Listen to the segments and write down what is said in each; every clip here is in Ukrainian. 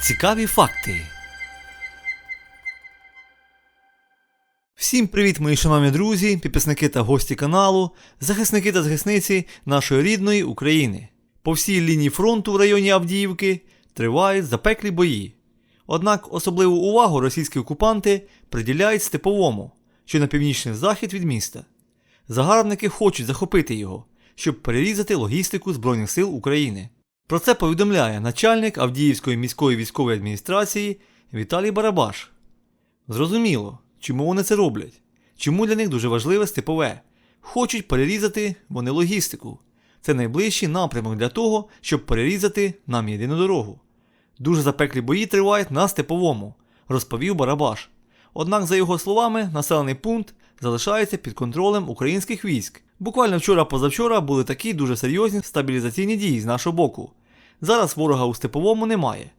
Цікаві факти. Всім привіт, мої шановні друзі, підписники та гості каналу, захисники та захисниці нашої рідної України. По всій лінії фронту в районі Авдіївки тривають запеклі бої. Однак особливу увагу російські окупанти приділяють степовому, що на північний захід від міста. Загарбники хочуть захопити його, щоб перерізати логістику Збройних сил України. Про це повідомляє начальник Авдіївської міської військової адміністрації Віталій Барабаш. Зрозуміло, чому вони це роблять, чому для них дуже важливе степове. Хочуть перерізати вони логістику. Це найближчий напрямок для того, щоб перерізати нам єдину дорогу. Дуже запеклі бої тривають на степовому, розповів Барабаш. Однак, за його словами, населений пункт залишається під контролем українських військ. Буквально вчора-позавчора були такі дуже серйозні стабілізаційні дії з нашого боку. Зараз ворога у степовому немає.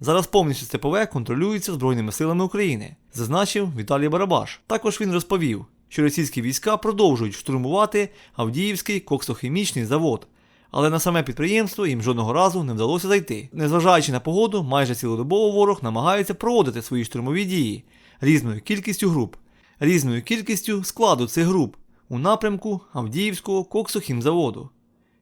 Зараз повністю степове контролюється Збройними силами України, зазначив Віталій Барабаш. Також він розповів, що російські війська продовжують штурмувати Авдіївський коксохімічний завод, але на саме підприємство їм жодного разу не вдалося зайти. Незважаючи на погоду, майже цілодобово ворог намагається проводити свої штурмові дії різною кількістю груп, різною кількістю складу цих груп у напрямку Авдіївського коксохімзаводу.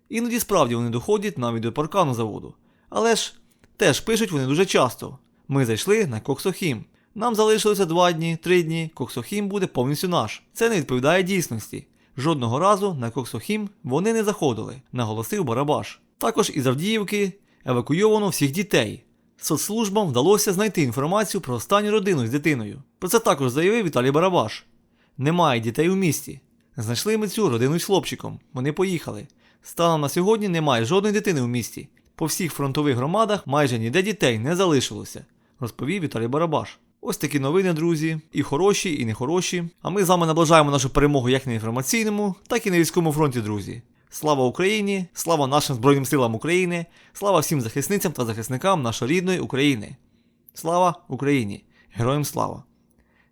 Іноді справді вони доходять навіть до паркану заводу. Але ж теж пишуть вони дуже часто. Ми зайшли на Коксохім. Нам залишилося два дні, три дні. Коксохім буде повністю наш. Це не відповідає дійсності. Жодного разу на Коксохім вони не заходили, наголосив Барабаш. Також із Авдіївки евакуйовано всіх дітей. Соцслужбам вдалося знайти інформацію про останню родину з дитиною. Про це також заявив Віталій Барабаш. Немає дітей у місті. Знайшли ми цю родину з хлопчиком. Вони поїхали. Станом на сьогодні немає жодної дитини у місті. По всіх фронтових громадах майже ніде дітей не залишилося, розповів Віталій Барабаш. Ось такі новини, друзі, і хороші, і нехороші. А ми з вами наближаємо нашу перемогу як на інформаційному, так і на військовому фронті, друзі. Слава Україні! Слава нашим Збройним силам України! Слава всім захисницям та захисникам нашої рідної України! Слава Україні! Героям слава!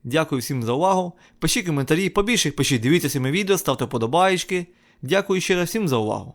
Дякую всім за увагу. Пишіть коментарі, побільше їх пишіть, дивіться саме відео, ставте подобаєчки. Дякую ще раз всім за увагу.